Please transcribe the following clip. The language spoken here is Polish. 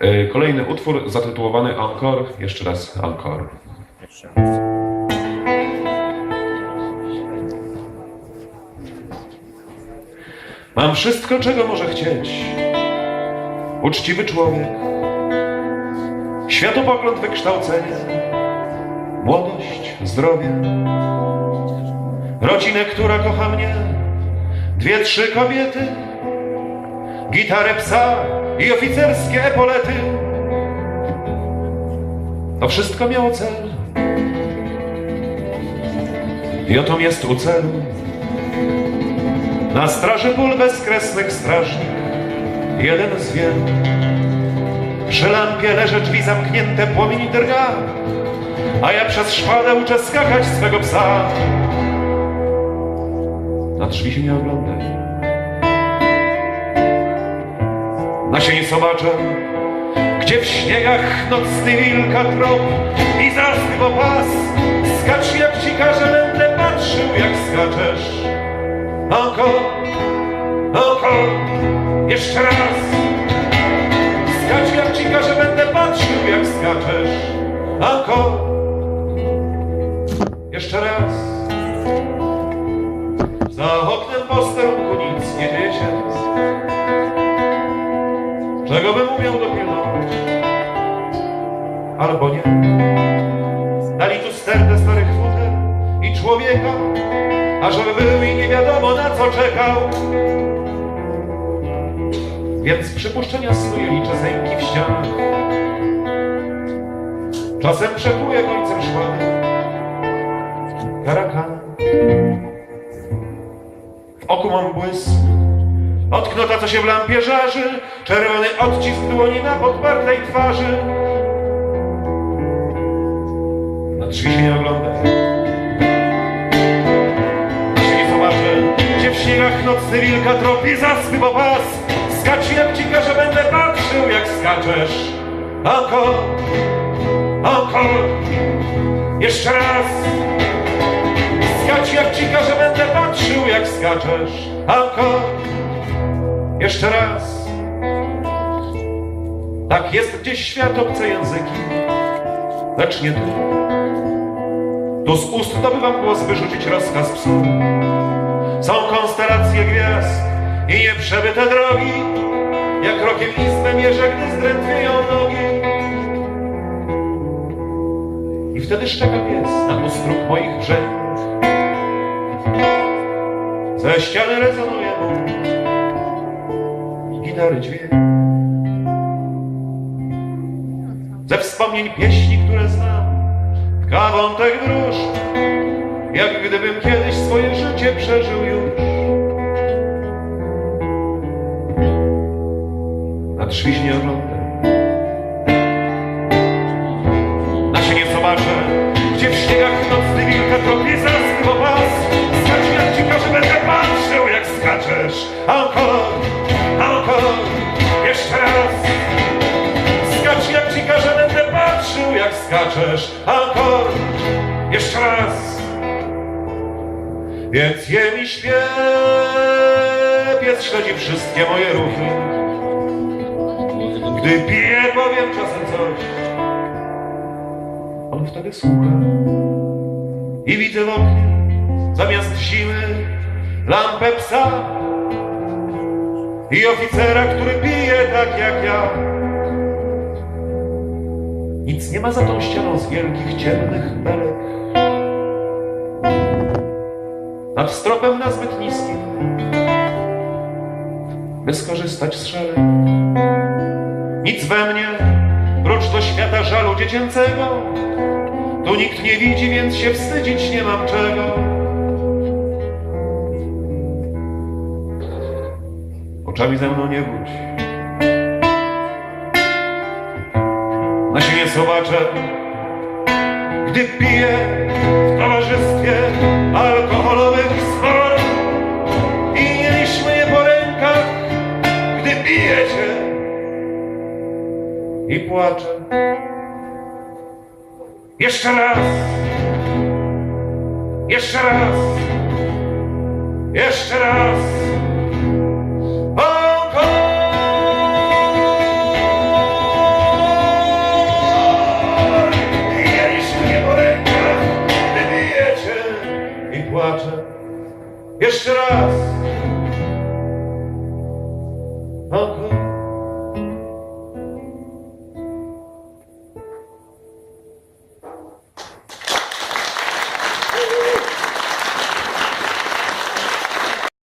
E, Kolejny utwór zatytułowany Encore. Jeszcze raz Encore. Jeszcze raz. Mam wszystko, czego może chcieć. Uczciwy człowiek, światopogląd, wykształcenie, młodość, zdrowie, rodzinę, która kocha mnie, dwie, trzy kobiety, gitarę psa i oficerskie epolety. To wszystko miało cel. I oto jest u celu. Na straży pól bezkresnych strażnik, jeden z wielu. Przy lampie leży drzwi zamknięte, płomień drga, a ja przez szpadę uczę skakać swego psa. Na drzwi się nie oglądaj. Na sieni zobaczę, gdzie w śniegach nocny wilka trop i zaschło pas. Skacz jak ci każę, będę patrzył jak skaczesz. Encore, encore, jeszcze raz. Skacz jak ci każę, będę patrzył jak skaczesz. Encore, jeszcze raz. Za oknem posterunku Albo nie. Dali tu stertę starych futer i człowieka, a żeby był i nie wiadomo na co czekał. Więc przypuszczenia snuje liczę zęki w ścianach. Czasem przekuję końcem szpady. Karakana. W oku mam błysk. Od knota, co się w lampie żarzy, czerwony odcisk dłoni na podpartej twarzy. Drzwi się nie oglądaj. nie zobaczę, gdzie w śniegach nocny wilka tropi zaspy po pas. Skacz jak ci że będę patrzył jak skaczesz. Encore, encore, jeszcze raz. Skacz jak ci że będę patrzył jak skaczesz. Encore, jeszcze raz. Tak jest gdzieś świat obce języki, lecz nie tu. Tu z ust dobywam głos, by rzucić rozkaz psu. Są konstelacje gwiazd i nieprzebyte drogi, jak rokiem istne mierzę, gdy zdrętwieją nogi. I wtedy szczeka pies na ustróg moich brzęk. Ze ściany rezonuje gitary dźwięk. Ze wspomnień pieśni, które znam, kawątek wróż, jak gdybym kiedyś swoje życie przeżył już. Na drzwi się nie oglądam. Skaczesz. Encore, jeszcze raz. Więc je mi śpię, pies śledzi wszystkie moje ruchy. Gdy piję, powiem czasem coś. On wtedy słucha i widzę w oknie zamiast zimy lampę psa i oficera, który pije tak jak ja. Nic nie ma za tą ścianą z wielkich, ciemnych belek. Nad stropem nazbyt niskim, by skorzystać z szereg. Nic we mnie, prócz do świata żalu dziecięcego. Tu nikt nie widzi, więc się wstydzić nie mam czego. Oczami ze mną nie budź. Na się nie zobaczę, gdy piję w towarzystwie alkoholowych sfor i nie liczmy je po rękach, gdy pijecie i płaczę. Jeszcze raz, jeszcze raz, jeszcze raz.